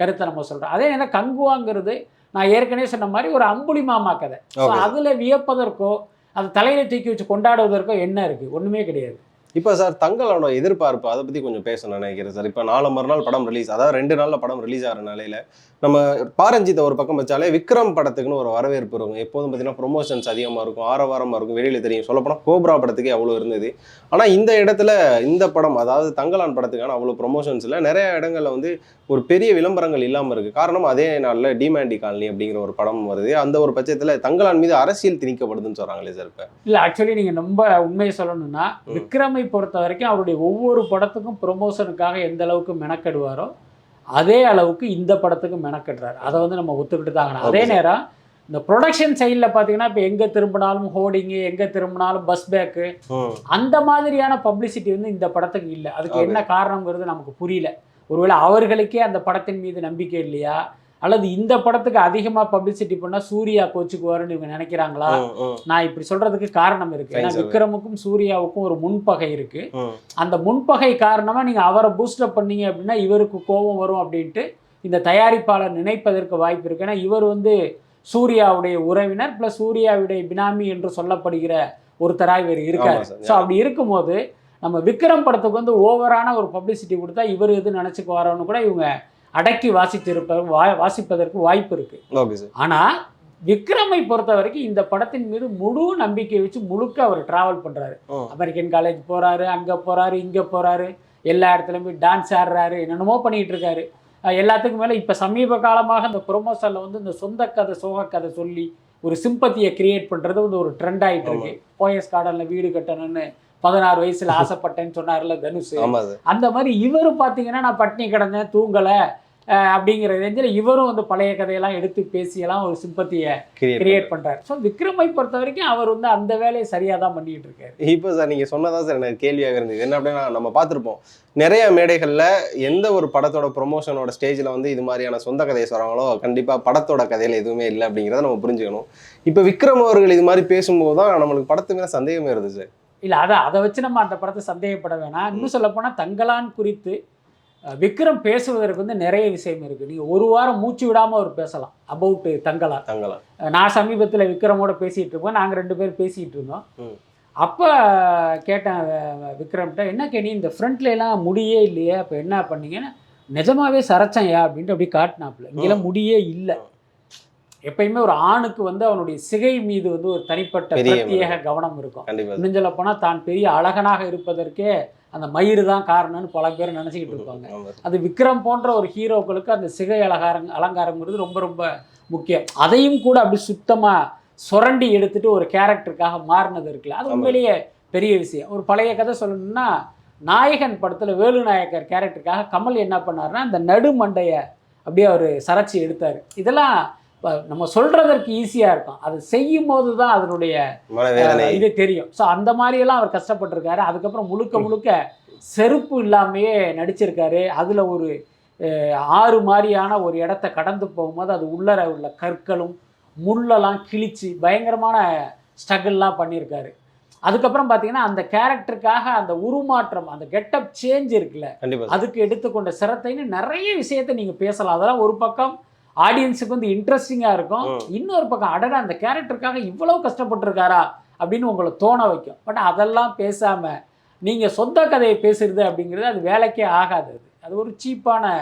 கருத்தை நம்ம சொல்றோம். அதே நேரம் கங்குவாங்கிறது நான் ஏற்கனவே சொன்ன மாதிரி ஒரு அம்புலி மாமா கதை. ஸோ. அதில் வியப்பதற்கோ அது தலையில தூக்கி வச்சு கொண்டாடுவதற்கோ என்ன இருக்கு? ஒண்ணுமே கிடையாது. இப்போ சார் தங்களோட எதிர்பார்ப்பு அதை பற்றி கொஞ்சம் பேசணும்னு நினைக்கிறேன் சார். இப்போ நாலு மறுநாள் படம் ரிலீஸ் அதாவது ரெண்டு நாளில் படம் ரிலீஸ் ஆகிற நிலையில நம்ம பாரஞ்சித்தை ஒரு பக்கம் வச்சாலே விக்ரம் படத்துக்குன்னு ஒரு வரவேற்பு இருக்கும். எப்போதும் பார்த்தீங்கன்னா ப்ரொமோஷன்ஸ் அதிகமாக இருக்கும் ஆரவாரமாக இருக்கும் வெளியில் தெரியும். சொல்லப்போனால் கோப்ரா படத்துக்கே அவ்வளோ இருந்தது. ஆனால் இந்த இடத்துல இந்த படம் அதாவது தங்கலான் படத்துக்கான அவ்வளோ ப்ரொமோஷன்ஸில் நிறைய இடங்கள்ல வந்து ஒரு பெரிய விளம்பரங்கள் இல்லாமல் இருக்குது காரணம் அதே நாளில் டிமாண்டி காலனி அப்படிங்கிற ஒரு படம் வருது. அந்த ஒரு பட்சத்தில் தங்கலான் மீது அரசியல் திணிக்கப்படுதுன்னு சொல்கிறாங்களே சார் இப்போ. இல்லை ஆக்சுவலி நீங்கள் ரொம்ப உண்மையை சொல்லணும்னா ம். விக்ரமை பொறுத்த வரைக்கும் அவருடைய ஒவ்வொரு படத்துக்கும் ப்ரொமோஷனுக்காக எந்த அளவுக்கு மெனக்கெடுவாரோ அதே அளவுக்கு இந்த படத்துக்கும் மெனக்கெடுறாரு. அதை வந்து நம்ம ஒத்துக்கிட்டு தாங்க அதே. நேரம் இந்த ப்ரொடக்ஷன் சைடில் பார்த்தீங்கன்னா இப்போ எங்கே திரும்பினாலும் ஹோர்டிங்கு எங்கே திரும்பினாலும் பஸ் பேக்கு அந்த மாதிரியான பப்ளிசிட்டி வந்து இந்த படத்துக்கு இல்லை. அதுக்கு. என்ன காரணங்கிறது நமக்கு புரியல. ஒருவேளை அவர்களுக்கே அந்த படத்தின் மீது நம்பிக்கை இல்லையா? அல்லது இந்த படத்துக்கு அதிகமாக பப்ளிசிட்டி பண்ணால் சூர்யா கோச்சுக்குவாருன்னு இவங்க நினைக்கிறாங்களா நான் இப்படி சொல்றதுக்கு காரணம் இருக்கு ஏன்னா. விக்ரமுக்கும் சூர்யாவுக்கும் ஒரு முன்பகை இருக்கு. அந்த முன்பகை காரணமா நீங்க அவரை பூஸ்டப் பண்ணீங்க அப்படின்னா இவருக்கு கோபம் வரும் அப்படின்ட்டு இந்த தயாரிப்பாளர் நினைப்பதற்கு வாய்ப்பு இருக்கு ஏன்னா இவர் வந்து சூர்யாவுடைய உறவினர் பிளஸ் சூர்யாவுடைய பினாமி என்று சொல்லப்படுகிற ஒருத்தராக இவர் இருக்காரு. ஸோ அப்படி இருக்கும்போது நம்ம விக்ரம் படத்துக்கு வந்து ஓவரான ஒரு பப்ளிசிட்டி கொடுத்தா இவர் எது நினச்சிக்குவாரோன்னு கூட இவங்க அடக்கி வாசித்திருப்ப வா வாசிப்பதற்கு வாய்ப்பு இருக்கு. ஆனா விக்ரமை பொறுத்த வரைக்கும் இந்த படத்தின் மீது முழு நம்பிக்கை வச்சு முழுக்க அவர் டிராவல் பண்றாரு. அமெரிக்கன் காலேஜ் போறாரு அங்க போறாரு இங்க போறாரு. எல்லா இடத்துலயும் டான்ஸ் ஆடுறாரு என்னென்னமோ பண்ணிட்டு இருக்காரு. எல்லாத்துக்கும் மேல இப்ப சமீப காலமாக இந்த ப்ரொமோஷன்ல வந்து இந்த சொந்த கதை சோக கதை சொல்லி ஒரு சிம்பத்தியை கிரியேட் பண்றது வந்து ஒரு ட்ரெண்ட் ஆயிட்டு இருக்கு. போயஸ் கார்டன்ல வீடு கட்டணும்னு பதினாறு வயசுல ஆசைப்பட்டேன்னு சொன்னார்ல தனுஷ் அந்த மாதிரி இவரு பார்த்தீங்கன்னா நான் பட்னி கிடந்தேன் தூங்கலை. அப்படிங்கிற ரேஞ்சில் இவரும் வந்து பழைய கதையெல்லாம் எடுத்து பேசியெல்லாம் ஒரு சிம்பத்தியை கிரியேட் பண்றாரு. ஸோ விக்ரமை பொறுத்த வரைக்கும் அவர் வந்து அந்த வேலையை சரியாக தான் பண்ணிட்டு இருக்காரு. இப்போ சார் நீங்கள் சொன்னதான் சார் எனக்கு கேள்வியாக இருந்தது. என்ன அப்படின்னா நம்ம பார்த்துருப்போம் நிறைய மேடைகளில் எந்த ஒரு படத்தோட ப்ரொமோஷனோட ஸ்டேஜில் வந்து இது மாதிரியான சொந்த கதையை சொல்கிறாங்களோ கண்டிப்பாக படத்தோட கதையில் எதுவுமே இல்லை அப்படிங்கிறத நம்ம புரிஞ்சுக்கணும். இப்போ விக்ரம் அவர்கள் இது மாதிரி பேசும்போது தான் நம்மளுக்கு படத்து மேலே சந்தேகமே வருது சார். இல்லை அதை அதை வச்சு நம்ம அந்த படத்தை சந்தேகப்பட வேணாம். இன்னும் சொல்லப்போனால் தங்கலான் குறித்து விக்ரம் பேசுவதற்கு வந்து நிறைய விஷயம் இருக்குது நீங்கள் ஒரு வாரம் மூச்சு விடாமல் அவர் பேசலாம். அபவுட் தங்கலான். அஹ், நான் சமீபத்தில் விக்ரமோட பேசிகிட்டு இருப்போம் நாங்கள் ரெண்டு பேரும் பேசிகிட்டு இருந்தோம். அப்போ கேட்டேன் விக்ரம்கிட்ட என்ன கேணி இந்த ஃப்ரண்ட்ல எல்லாம் முடியே இல்லையே? அப்போ என்ன பண்ணீங்கன்னா நிஜமாவே சரச்சையா அப்படின்ட்டு அப்படி காட்டினாப்புல. இங்கெல்லாம் முடியே இல்லை. எப்பயுமே ஒரு ஆணுக்கு வந்து அவனுடைய சிகை மீது வந்து ஒரு தனிப்பட்ட பிரத்யேக கவனம் இருக்கும். சொல்ல போனால் தான் பெரிய அழகனாக இருப்பதற்கே அந்த மயிறு தான் காரணம்னு பல பேர் நினச்சிக்கிட்டு இருப்பாங்க. அது விக்ரம் போன்ற ஒரு ஹீரோக்களுக்கு அந்த சிகை அலங்காரம் அலங்காரங்கிறது ரொம்ப ரொம்ப முக்கியம். அதையும் கூட அப்படி சுத்தமாக சுரண்டி எடுத்துட்டு ஒரு கேரக்டருக்காக மாறினது இருக்குல்ல. அது. உண்மையிலேயே பெரிய விஷயம். ஒரு பழைய கதை சொல்லணும்னா நாயகன் படத்தில் வேலு நாயக்கர் கேரக்டருக்காக கமல் என்ன பண்ணாருன்னா அந்த நடு மண்டையை அப்படியே அவர் சரைச்சி எடுத்தார். இதெல்லாம் இப்ப நம்ம சொல்றதற்கு ஈஸியாக இருக்கும். அது செய்யும் போது தான் அதனுடைய இது தெரியும். ஸோ அந்த மாதிரியெல்லாம் அவர் கஷ்டப்பட்டிருக்காரு. அதுக்கப்புறம் முழுக்க முழுக்க செருப்பு இல்லாமையே நடிச்சிருக்காரு. அதில் ஒரு ஆறு மாதிரியான ஒரு இடத்த கடந்து போகும்போது அது உள்ளர உள்ள கற்களும் முள்ளெல்லாம் கிழிச்சு பயங்கரமான ஸ்ட்ரகிள்லாம் பண்ணியிருக்காரு அதுக்கப்புறம் பார்த்தீங்கன்னா அந்த கேரக்டருக்காக அந்த உருமாற்றம் அந்த கெட்டப் சேஞ்ச் இருக்குல்ல அதுக்கு எடுத்துக்கொண்ட சிரத்தைன்னு நிறைய விஷயத்தை நீங்கள் பேசலாம். அதெல்லாம் ஒரு பக்கம் ஆடியன்ஸுக்கு வந்து இன்ட்ரெஸ்டிங்காக இருக்கும். இன்னொரு பக்கம் அடடா அந்த கேரக்டருக்காக இவ்வளவு கஷ்டப்பட்டிருக்காரா அப்படின்னு உங்களை தோண வைக்கும். பட் அதெல்லாம் பேசாமல் நீங்கள் சொந்த கதையை பேசுறது அப்படிங்கிறது அது வேலைக்கே ஆகாது அது. அது ஒரு சீப்பான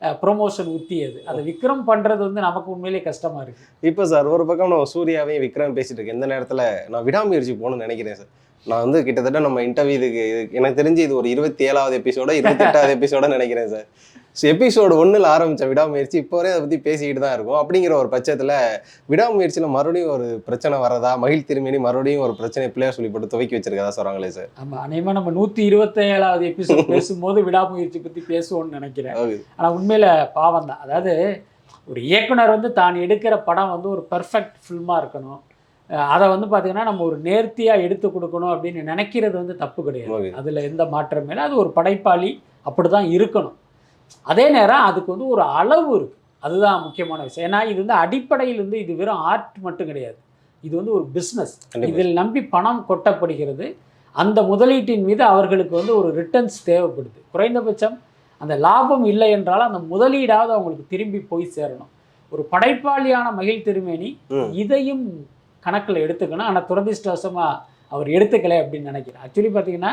ப்ரொமோஷன் உத்தி அது. அதை விக்ரம் பண்ணுறது வந்து நமக்கு உண்மையிலேயே கஷ்டமாக இருக்குது இப்போ சார் ஒரு பக்கம் நான் சூர்யாவையும் விக்ரம் பேசிட்டு இருக்கேன். இந்த நேரத்தில் நான் விடாமுயற்சி போகணும்னு நினைக்கிறேன் சார். நான் வந்து கிட்டத்தட்ட நம்ம இன்டர்வியூ இதுக்கு இது- எனக்கு தெரிஞ்சு இது ஒரு இருபத்தி ஏழாவது எபிசோட இருபத்தெட்டாவது எபிசோட நினைக்கிறேன் சார். ஸோ எபிசோடு ஒன்றில் ஆரம்பித்த விடாமுயற்சி இப்போ அதை பற்றி பேசிக்கிட்டு தான் இருக்கும். அப்படிங்கிற ஒரு பட்சத்தில் விடாமுயற்சியில் மறுபடியும் ஒரு பிரச்சனை வரதா மகிழ் திருமேனி மறுபடியும் ஒரு பிரச்சனை பிள்ளையார் சொல்லி போட்டு துவக்கி வச்சிருக்கதா சொல்கிறாங்களே சார் ஆமாம் அநேகமாக நம்ம நூற்றி இருபத்தேழாவது எபிசோட் பேசும்போது விடாமுயற்சி பற்றி பேசுவோம்னு நினைக்கிறேன். ஆனால் உண்மையில் பாவம் தான். அதாவது ஒரு இயக்குனர் வந்து தான் எடுக்கிற படம் வந்து ஒரு பெர்ஃபெக்ட் ஃபில்மாக இருக்கணும். அதை வந்து பார்த்திங்கன்னா நம்ம ஒரு நேர்த்தியாக எடுத்து கொடுக்கணும் அப்படின்னு நினைக்கிறது வந்து தப்பு கிடையாது. அதில் எந்த மாற்றமே இல்லை. அது ஒரு படைப்பாளி அப்படி தான் இருக்கணும். அதே நேரம் அதுக்கு வந்து ஒரு அளவு இருக்குது அதுதான் முக்கியமான விஷயம். ஏன்னா இது வந்து அடிப்படையில் வந்து இது வெறும் ஆர்ட் மட்டும் கிடையாது. இது வந்து ஒரு பிஸ்னஸ். இதில் நம்பி பணம் கொட்டப்படுகிறது. அந்த முதலீட்டின் மீது அவர்களுக்கு வந்து ஒரு ரிட்டர்ன்ஸ் தேவைப்படுது. குறைந்தபட்சம் அந்த லாபம் இல்லை என்றாலும் அந்த முதலீடாவது அவங்களுக்கு திரும்பி போய் சேரணும். ஒரு படைப்பாளியான மகிழ் திருமேனி. இதையும் கணக்கில் எடுத்துக்கணும். ஆனால் துரதிர்ஷ்டவசமாக அவர் எடுத்துக்கலை அப்படின்னு நினைக்கிறேன். ஆக்சுவலி பார்த்தீங்கன்னா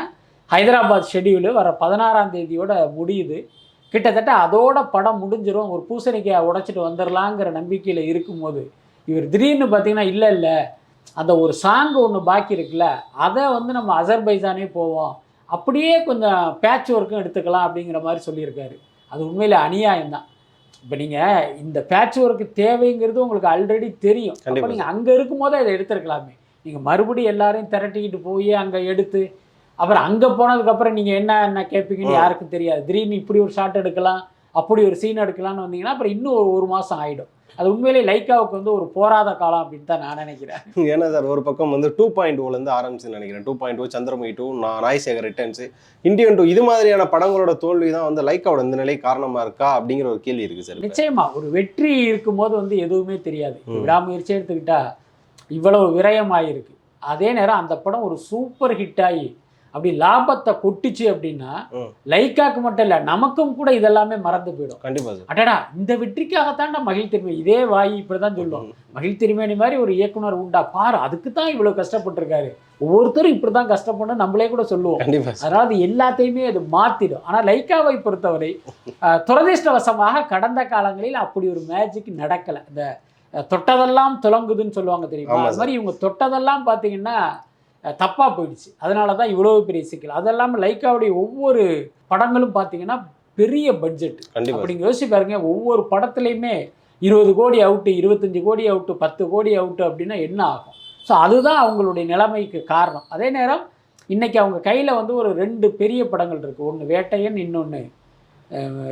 ஹைதராபாத் ஷெட்யூலு வர பதினாறாம் தேதியோட முடியுது. கிட்டத்தட்ட அதோட படம் முடிஞ்சிரும். ஒரு பூசணிக்காய் உடைச்சிட்டு வந்துடலாங்கிற நம்பிக்கையில் இருக்கும்போது இவர் திடீர்னு பார்த்தீங்கன்னா இல்லை இல்லை அந்த ஒரு சாங் ஒன்று பாக்கி இருக்குல்ல அதை வந்து நம்ம அசர்பைஜானே போவோம். அப்படியே கொஞ்சம் பேட்ச் ஒர்க்கும் எடுத்துக்கலாம் அப்படிங்கிற மாதிரி சொல்லியிருக்காரு. அது உண்மையில் அநியாயம் தான் இப்போ நீங்கள் இந்த பேட்ச் ஒர்க்கு தேவைங்கிறது உங்களுக்கு ஆல்ரெடி தெரியும். அப்போ நீங்கள் அங்கே இருக்கும்போதே அதை எடுத்துருக்கலாமே. நீங்கள் மறுபடியும் எல்லாரையும் திரட்டிக்கிட்டு போய் அங்கே எடுத்து அப்புறம் அங்கே போனதுக்கப்புறம் நீங்கள் என்ன என்ன கேட்பீங்கன்னு. யாருக்கும் தெரியாது. திடீர்னு இப்படி ஒரு ஷாட் எடுக்கலாம் அப்படி ஒரு சீன் எடுக்கலாம்னு வந்தீங்கன்னா அப்புறம் இன்னும் ஒரு ஒரு மாதம் ஆகிடும் அது உண்மையிலே லைக்காவுக்கு வந்து ஒரு போராத காலம் அப்படின்னு தான் நான் நினைக்கிறேன். ஏன்னா சார் ஒரு பக்கம் வந்து டூ பாயிண்ட் ஓலேருந்து ஆரம்பிச்சுன்னு நினைக்கிறேன். Two point O Chandramukhi two நான் நாய்சேகர் ரிட்டர்ன்ஸ் இந்தியன் டூ இது மாதிரியான படங்களோட தோல்வி தான் வந்து லைக்காவோட இந்த நிலை காரணமா இருக்கா அப்படிங்கிற ஒரு கேள்வி இருக்கு சார். நிச்சயமா ஒரு வெற்றி இருக்கும்போது வந்து எதுவுமே தெரியாது. விடாமுயற்சி எடுத்துக்கிட்டா இவ்வளவு விரயமாயிருக்கு. அதே நேரம் அந்த படம் ஒரு சூப்பர் ஹிட் ஆகி அப்படி லாபத்தை கொட்டுச்சு அப்படின்னா. லைக்காக்கு மட்டும் இல்லை நமக்கும் கூட இதெல்லாமே மறந்து போயிடும். கண்டிப்பா சார். அடடா இந்த வெற்றிக்காகத்தான்டா மகிழ் திருமணி இதே வாய் இப்படிதான் சொல்லும். மகிழ் திருமேனி மாதிரி ஒரு இயக்குனர் உண்டா? பாரு அதுக்கு தான் இவ்வளவு கஷ்டப்பட்டிருக்காரு. ஒவ்வொருத்தரும் இப்படிதான் கஷ்டப்படணும் நம்மளே கூட சொல்லுவோம். அதாவது எல்லாத்தையுமே அது மாற்றிடும் ஆனால் லைக்காவை பொறுத்தவரை துரதிர்ஷ்டவசமாக கடந்த காலங்களில் அப்படி ஒரு மேஜிக் நடக்கலை. இந்த தொட்டதெல்லாம் துலங்குதுன்னு சொல்லுவாங்க தெரியுமா? அது மாதிரி இவங்க தொட்டதெல்லாம் பார்த்தீங்கன்னா தப்பாக போயிடுச்சு. அதனால தான் இவ்வளவு பெரிய சிக்கல். அது இல்லாமல் லைக்காவுடைய ஒவ்வொரு படங்களும் பார்த்தீங்கன்னா பெரிய பட்ஜெட் கண்டிப்பா. அப்படி யோசிச்சு பாருங்க ஒவ்வொரு படத்துலையுமே இருபது கோடி அவுட்டு இருபத்தஞ்சு கோடி அவுட்டு பத்து கோடி அவுட்டு அப்படின்னா என்ன ஆகும்? ஸோ அதுதான் அவங்களுடைய நிலைமைக்கு காரணம். அதே நேரம் இன்னைக்கு அவங்க கையில் வந்து ஒரு ரெண்டு பெரிய படங்கள் இருக்குது ஒன்று வேட்டையன் இன்னொன்று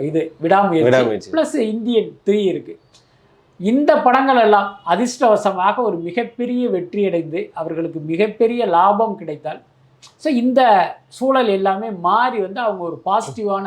இது விடாமுயற்சி. ப்ளஸ் இந்தியன் த்ரீ இருக்குது இந்த படங்கள் எல்லாம் அதிர்ஷ்டவசமாக ஒரு மிகப்பெரிய வெற்றியடைந்து அவர்களுக்கு மிகப்பெரிய லாபம் கிடைத்தால் ஸோ இந்த சூழல் எல்லாமே மாறி வந்து அவங்க ஒரு பாசிட்டிவான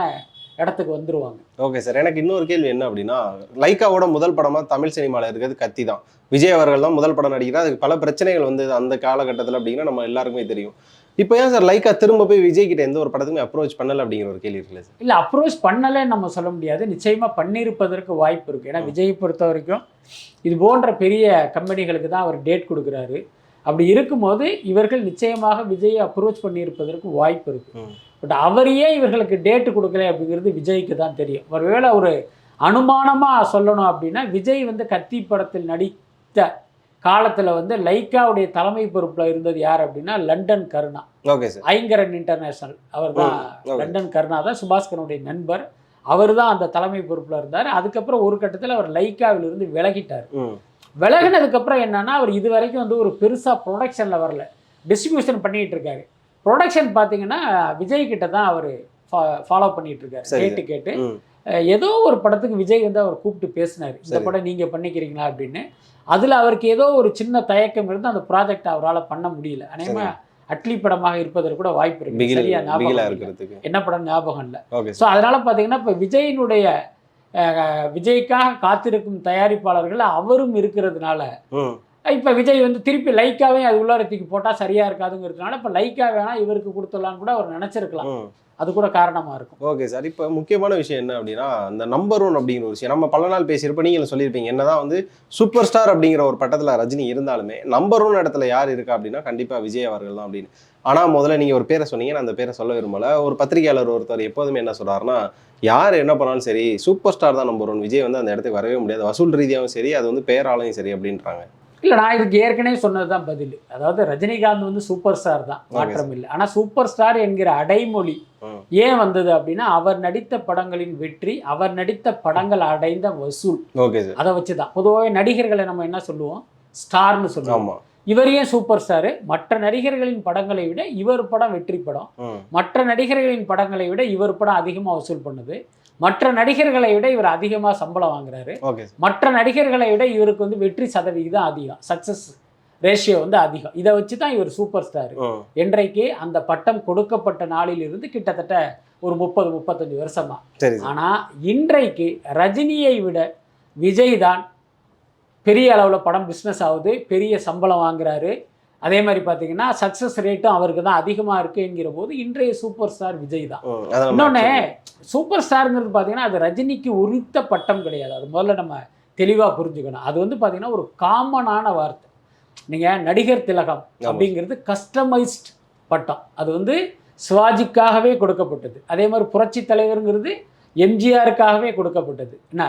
இடத்துக்கு வந்துருவாங்க. ஓகே சார் எனக்கு இன்னொரு கேள்வி என்ன அப்படின்னா லைக்காவோட முதல் படமாக தமிழ் சினிமாவில் இருக்கிறது கத்தி தான். விஜய் அவர்கள் தான் முதல் படம் நடிக்கிறார். அதுக்கு பல பிரச்சனைகள் வந்து அந்த காலகட்டத்தில் அப்படின்னா நம்ம எல்லாருக்குமே தெரியும். இப்போ ஏன் சார் லைக்கா திரும்ப போய் விஜய் கிட்ட எந்த ஒரு படத்துக்குமே அப்ரோச் பண்ணல அப்படிங்கிற ஒரு கேள்வி இருக்குல்ல சார்? இல்லை அப்ரோச் பண்ணலைன்னு நம்ம சொல்ல முடியாது. நிச்சயமாக பண்ணியிருப்பதற்கு வாய்ப்பு இருக்குது ஏன்னா விஜய் பொறுத்த வரைக்கும் இது போன்ற பெரிய கம்பெனிகளுக்கு தான் அவர் டேட் கொடுக்குறாரு. அப்படி இருக்கும்போது இவர்கள் நிச்சயமாக விஜயை அப்ரோச் பண்ணியிருப்பதற்கு வாய்ப்பு இருக்குது ம். பட் அவர் ஏன் இவர்களுக்கு டேட்டு கொடுக்கல அப்படிங்கிறது விஜய்க்கு தான் தெரியும். ஒருவேளை ஒரு அனுமானமாக சொல்லணும் அப்படின்னா விஜய் வந்து கத்தி படத்தில் நடித்த காலத்தில் வந்து லைக்காவுடைய தலைமை பொறுப்பில் இருந்தது யார் அப்படின்னா London Karuna. Okay sir. Ayngaran international. அவர் தான். லண்டன் கருணா தான் சுபாஷ்கரனுடைய நண்பர். அவர் தான் அந்த தலைமை பொறுப்பில் இருந்தார். அதுக்கப்புறம் ஒரு கட்டத்தில் அவர் லைக்காவிலிருந்து விலகிட்டார். விலகினதுக்கப்புறம் என்னன்னா அவர் இது வரைக்கும் வந்து ஒரு பெருசாக ப்ரொடக்ஷனில் வரல. டிஸ்ட்ரிபியூஷன் பண்ணிட்டு இருக்காரு. ப்ரொடக்ஷன் பார்த்தீங்கன்னா விஜய் கிட்ட தான் அவர் ஃபாலோ பண்ணிட்டு இருக்காரு. கேட்டு கேட்டு. ஏதோ ஒரு படத்துக்கு விஜய் வந்து அவர் கூப்பிட்டு பேசினார். இந்த. படம் நீங்கள் பண்ணிக்கிறீங்களா அப்படின்னு. அதில் அவருக்கு ஏதோ ஒரு சின்ன தயக்கம் இருந்து அந்த ப்ராஜெக்ட் அவரால் பண்ண முடியல. அநேகமா அட்லி படமாக இருப்பதற்கு கூட வாய்ப்பு இருக்கு. சரியா ஞாபகம் என்ன படம் ஞாபகம் இல்லை. ஸோ அதனால பார்த்தீங்கன்னா இப்போ விஜயினுடைய விஜய்க்காக காத்திருக்கும் தயாரிப்பாளர்கள் அவரும் இருக்கிறதுனால இப்போ விஜய் வந்து திருப்பி லைக்காவே அது உள்ளார தூக்கி போட்டால் சரியா இருக்காதுங்கிறதுனால இப்போ லைக்கா வேணா இவருக்கு கொடுத்துடலான்னு கூட அவர் நினைச்சிருக்கலாம். அது கூட காரணமாக இருக்கும். Okay sir. இப்போ முக்கியமான விஷயம் என்ன அப்படின்னா அந்த நம்பர் ஒன் அப்படிங்கிற ஒரு விஷயம். நம்ம பல நாள் பேசியிருப்போம். நீங்களும் சொல்லியிருப்பீங்க. என்னதான் வந்து சூப்பர் ஸ்டார் அப்படிங்கிற ஒரு பட்டத்தில் ரஜினி இருந்தாலுமே நம்பர் ஒன் இடத்துல யார் இருக்கா அப்படின்னா கண்டிப்பாக விஜய் அவர்கள் தான் அப்படின்னு. ஆனால் முதல்ல நீங்கள் ஒரு பேரை சொன்னீங்க. நான் அந்த பேரை சொல்ல விரும்பலை. ஒரு பத்திரிகையாளர் ஒருத்தர் எப்போதுமே என்ன சொல்கிறாருன்னா யார் என்ன பண்ணாலும் சரி சூப்பர் ஸ்டார் தான் நம்பர் ஒன் விஜய் வந்து அந்த இடத்துக்கு வரவே முடியாது. வசூல் ரீதியாகவும் சரி அது வந்து பேராலையும் சரி அப்படின்றாங்க. இல்லை நான் இதுக்கு ஏற்கனவே சொன்னது தான் பதில். அதாவது ரஜினிகாந்த் வந்து சூப்பர் ஸ்டார் தான் மாற்றம் இல்லை. ஆனால் சூப்பர் ஸ்டார் என்கிற அடைமொழி. ஏன் வந்தது அப்படின்னா அவர் நடித்த படங்களின் வெற்றி அவர் நடித்த படங்கள் அடைந்த வசூல். அதை வச்சு தான் பொதுவாகவே நடிகர்களை நம்ம என்ன சொல்லுவோம்? ஸ்டார்னு சொல்லுவோம். இவர் ஏன் சூப்பர் ஸ்டாரு மற்ற நடிகர்களின் படங்களை விட இவர் படம் வெற்றி படம். மற்ற நடிகர்களின் படங்களை விட இவர் படம் அதிகமாக வசூல் பண்ணுது. மற்ற நடிகர்களை விட இவர் அதிகமாக சம்பளம் வாங்குறாரு. மற்ற நடிகர்களை விட இவருக்கு வந்து வெற்றி சதவிகிதம் அதிகம். சக்ஸஸ் ரேஷியோ வந்து அதிகம். இதை வச்சு தான் இவர் சூப்பர் ஸ்டார் என்றைக்கு அந்த பட்டம் கொடுக்கப்பட்ட நாளிலிருந்து கிட்டத்தட்ட ஒரு முப்பது முப்பத்தஞ்சு வருஷமா. ஆனால் இன்றைக்கு ரஜினியை விட விஜய் தான் பெரிய அளவில் படம் பிஸ்னஸ் ஆகுது பெரிய சம்பளம் வாங்குறாரு. அதே மாதிரி பார்த்தீங்கன்னா சக்ஸஸ் ரேட்டும் அவருக்கு தான் அதிகமாக இருக்குது என்கிற போது இன்றைய சூப்பர் ஸ்டார் விஜய் தான். இன்னொன்று சூப்பர் ஸ்டாருங்கிறது பார்த்தீங்கன்னா அது ரஜினிக்கு உரித்த பட்டம் கிடையாது. அது முதல்ல நம்ம தெளிவாக புரிஞ்சுக்கணும். அது வந்து பார்த்தீங்கன்னா ஒரு காமனான வார்த்தை. நீங்கள் நடிகர் திலகம் அப்படிங்கிறது கஸ்டமைஸ்ட் பட்டம். அது வந்து சிவாஜிக்காகவே கொடுக்கப்பட்டது. அதே மாதிரி புரட்சி தலைவருங்கிறது எம்ஜிஆருக்காகவே கொடுக்கப்பட்டது. என்ன?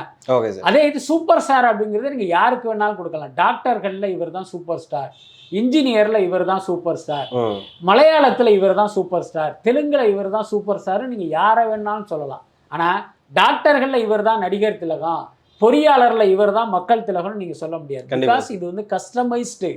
அதே இது சூப்பர் ஸ்டார் அப்படிங்கிறது நீங்கள் யாருக்கு வேணாலும் கொடுக்கலாம். டாக்டர்களில் இவர் தான் சூப்பர் ஸ்டார் இன்ஜினியரில் இவர் தான் சூப்பர் ஸ்டார் மலையாளத்தில் இவர் தான் சூப்பர் ஸ்டார் தெலுங்குல இவர் தான் சூப்பர் ஸ்டார் நீங்கள் யாரை வேணாலும் சொல்லலாம். ஆனால் டாக்டர்களில் இவர் தான் நடிகர் திலகம். பொறியாளரில் இவர் தான் மக்கள் திலகம்னு நீங்கள் சொல்ல முடியாது. பிகாஸ் இது வந்து கஸ்டமைஸ்டு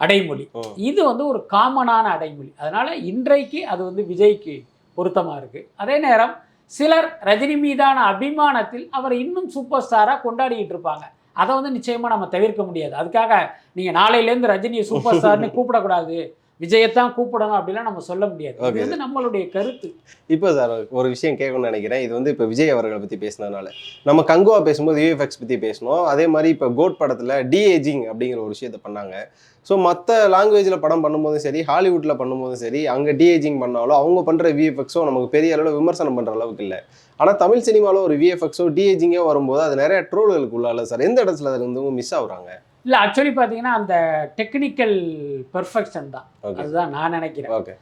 அடைமொழி. இது வந்து ஒரு காமனான அடைமொழி. அதனால இன்றைக்கு அது வந்து விஜய்க்கு பொருத்தமாக இருக்கு. அதே நேரம் சிலர் ரஜினி மீதான அபிமானத்தில் அவரை இன்னும் சூப்பர் ஸ்டாராக கொண்டாடிக்கிட்டு இருப்பாங்க. அதை வந்து நிச்சயமா நம்ம தவிர்க்க முடியாது. அதுக்காக நீங்க நாளையிலேருந்து ரஜினியை சூப்பர் ஸ்டார்னு கூப்பிடக்கூடாது. விஜயத்தான் கூப்பிடணும் அப்படிலாம் நம்ம சொல்ல முடியாது. இது வந்து நம்மளுடைய கருத்து. இப்போ சார் ஒரு விஷயம் கேட்கணும்னு நினைக்கிறேன். இது வந்து இப்போ விஜய் அவர்களை பற்றி பேசினதுனால. நம்ம கங்குவா பேசும்போது யூஎஃப்எக்ஸ் பற்றி பேசணும் அதே மாதிரி இப்போ கோட் படத்தில் டிஏஜிங் அப்படிங்கிற ஒரு விஷயத்த பண்ணாங்க. ஸோ மற்ற லாங்குவேஜில் படம் பண்ணும்போதும் சரி ஹாலிவுட்டில் பண்ணும்போதும் சரி அங்கே டிஏஜிங் பண்ணாலும் அவங்க பண்ணுற விஎஃப்எக்ஸோ நமக்கு பெரிய அளவில் விமர்சனம் பண்ணுற அளவுக்கு இல்லை. ஆனால் தமிழ் சினிமாவில் ஒரு விஎஃப்எக்ஸோ டிஏஜிங்கோ வரும்போது அது நிறைய ட்ரோல்களுக்கு உள்ளால சார். எந்த இடத்துல அதில் வந்து மிஸ் ஆகுறாங்க? இல்லை ஆக்சுவலி பார்த்தீங்கன்னா அந்த டெக்னிக்கல் பெர்ஃபெக்ஷன் தான். அதுதான் நான் நினைக்கிறேன். ஓகே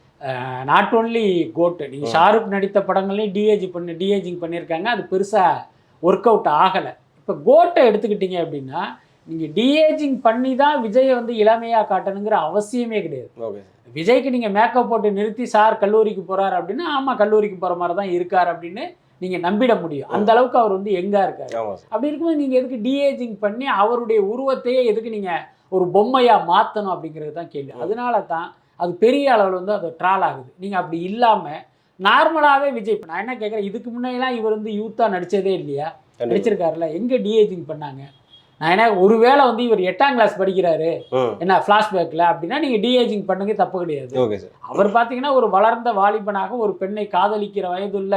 நாட் ஓன்லி கோட்டு நீங்கள். ஷாருக் நடித்த படங்களையும் டிஏஜி பண்ணி டிஏஜிங் பண்ணியிருக்காங்க. அது பெருசாக ஒர்க் அவுட் ஆகலை. இப்போ கோட்டை எடுத்துக்கிட்டீங்க அப்படின்னா நீங்கள் டிஏஜிங் பண்ணி தான் விஜயை வந்து இளமையாக காட்டணுங்கிற அவசியமே கிடையாது. விஜய்க்கு நீங்கள் மேக்கப் போட்டு நிறுத்தி சார் கல்லூரிக்கு போகிறார் அப்படின்னா ஆமாம் கல்லூரிக்கு போகிற மாதிரி தான் இருக்கார் அப்படின்னு நீங்கள் நம்பிட முடியும். அந்த அளவுக்கு அவர் வந்து எங்காக இருக்கார். அப்படி இருக்கும்போது நீங்கள் எதுக்கு டிஏஜிங் பண்ணி அவருடைய உருவத்தையே எதுக்கு நீங்கள் ஒரு பொம்மையாக மாற்றணும் அப்படிங்கிறது தான் கேள்வி. அதனால தான் அது பெரிய அளவில் வந்து அது ட்ரால் ஆகுது. நீங்கள் அப்படி இல்லாமல் நார்மலாகவே விஜய் இப்போ நான் என்ன கேட்குறேன் இதுக்கு முன்னாடிலாம் இவர் வந்து யூத்தாக நடித்ததே இல்லையா? கண்டிப்பா. நடிச்சிருக்காருல்ல எங்கே டிஏஜிங் பண்ணாங்க? நான் என்ன ஒருவேளை வந்து இவர் எட்டாம் கிளாஸ் படிக்கிறாரு என்ன ஃப்ளாஷ்பேக்கில் அப்படின்னா நீங்கள் டிஏஜிங் பண்ணுங்க தப்பு கிடையாது. அவர் பார்த்தீங்கன்னா ஒரு வளர்ந்த வாலிபனாக ஒரு பெண்ணை காதலிக்கிற வயதுள்ள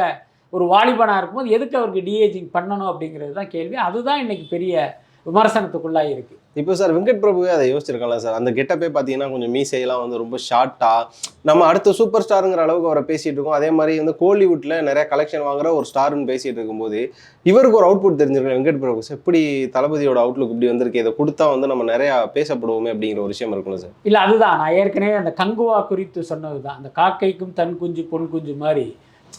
ஒரு வாலிபனாக இருக்கும்போது எதுக்கு அவருக்கு டிஏஜிங் பண்ணணும் அப்படிங்கிறது தான் கேள்வி. அதுதான் இன்னைக்கு பெரிய விமர்சனத்துக்குள்ளாக இருக்கு. இப்போ சார் வெங்கட் பிரபுவே அதை யோசிச்சிருக்கலாம் சார்? அந்த கெட்டப்பே பார்த்தீங்கன்னா கொஞ்சம் மீசையெல்லாம் வந்து ரொம்ப ஷார்ட்டாக நம்ம அடுத்த சூப்பர் ஸ்டாருங்கிற அளவுக்கு அவரை பேசிட்டு இருக்கோம். அதே மாதிரி வந்து கோலிவுட்டில் நிறைய கலெக்ஷன் வாங்குற ஒரு ஸ்டார்னு பேசிட்டு இருக்கும்போது இவருக்கு ஒரு அவுட்புட் தெரிஞ்சிருக்கணும் வெங்கட் பிரபு சார். எப்படி தளபதியோட அவுட்லுக் இப்படி வந்திருக்கு? இதை கொடுத்தா வந்து நம்ம நிறையா பேசப்படுவோமே அப்படிங்கிற ஒரு விஷயம் இருக்கணும் சார். இல்லை அதுதான். நான் ஏற்கனவே அந்த கங்குவா குறித்து சொன்னது தான் அந்த காக்கைக்கும் தன் குஞ்சு பொன் குஞ்சு மாதிரி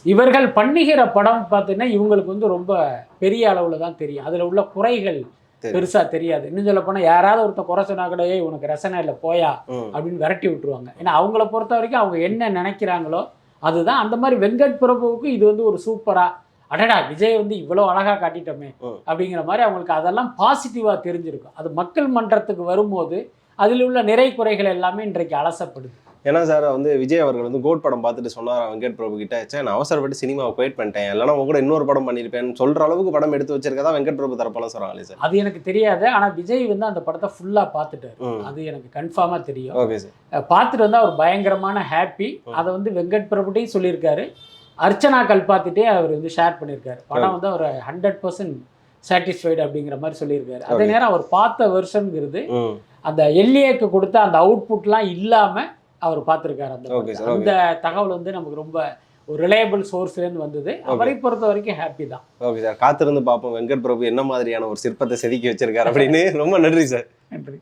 இவர்கள் பண்ணுகிற படம் பார்த்தீங்கன்னா இவங்களுக்கு வந்து ரொம்ப பெரிய அளவில் தான் தெரியும். அதில் உள்ள குறைகள். பெருசா தெரியாது. இன்னும் சொல்ல போனா யாராவது ஒருத்தன் குறை சொன்னா கூட "ஏய், உனக்கு ரசனை இல்லை போயா அப்படின்னு விரட்டி விட்டுருவாங்க. ஏன்னா அவங்கள பொறுத்த வரைக்கும் அவங்க என்ன நினைக்கிறாங்களோ அதுதான். அந்த மாதிரி வெங்கட் பிரபுவுக்கு இது வந்து ஒரு சூப்பரா அடடா விஜய் வந்து இவ்வளோ அழகா காட்டிட்டோமே. அப்படிங்கிற மாதிரி அவங்களுக்கு அதெல்லாம் பாசிட்டிவாக தெரிஞ்சிருக்கும். அது மக்கள் மன்றத்துக்கு வரும்போது அதில் உள்ள நிறை குறைகள் எல்லாமே இன்றைக்கு அலசப்படுது. ஏன்னா சார் வந்து விஜய் அவர்கள் வந்து கோட் படம் பார்த்துட்டு சொன்னார் வெங்கட் பிரபு கிட்ட? சே நான் அவசரப்பட்டு சினிமாவை குவைட் பண்ணிட்டேன். இல்லைனா உங்க கூட இன்னொரு படம் பண்ணியிருப்பேன்னு சொல்ற அளவுக்கு படம் எடுத்து வச்சிருக்கதா வெங்கட் பிரபு தரப்பெல்லாம் சொல்றாங்களே சார் அது எனக்கு தெரியாது. ஆனால் விஜய் வந்து அந்த படத்தை ஃபுல்லாக பார்த்துட்டாரு. ம். அது எனக்கு கன்ஃபார்மாக தெரியும். ஓகே சார் அஹ் பார்த்துட்டு வந்து அவர் பயங்கரமான ஹாப்பி அதை வந்து வெங்கட் பிரபுட்டையும் சொல்லியிருக்காரு. அர்ச்சனா கல்பாத்திட்டே அவர் வந்து ஷேர் பண்ணியிருக்காரு. படம் வந்து அவர் ஹண்ட்ரட் பர்சன்ட் சாட்டிஸ்ஃபைடு அப்படிங்கிற மாதிரி சொல்லியிருக்காரு. அதே. நேரம் அவர் பார்த்த வெர்ஷனுங்கிறது ம். அந்த எல்ஏக்கு கொடுத்த அந்த அவுட்புட்லாம் இல்லாமல் அவர் பார்த்துருக்காரு அந்த. அந்த தகவல் வந்து நமக்கு ரொம்ப ஒரு ரிலையபிள் சோர்ஸ்லேருந்து வந்தது. அவரை பொறுத்த வரைக்கும் ஹாப்பி தான். ஓகே சார் காத்திருந்து பார்ப்போம். வெங்கட் பிரபு என்ன மாதிரியான ஒரு சிற்பத்தை செதுக்கி வச்சிருக்காரு அப்படின்னு. ரொம்ப நன்றி சார் நன்றி.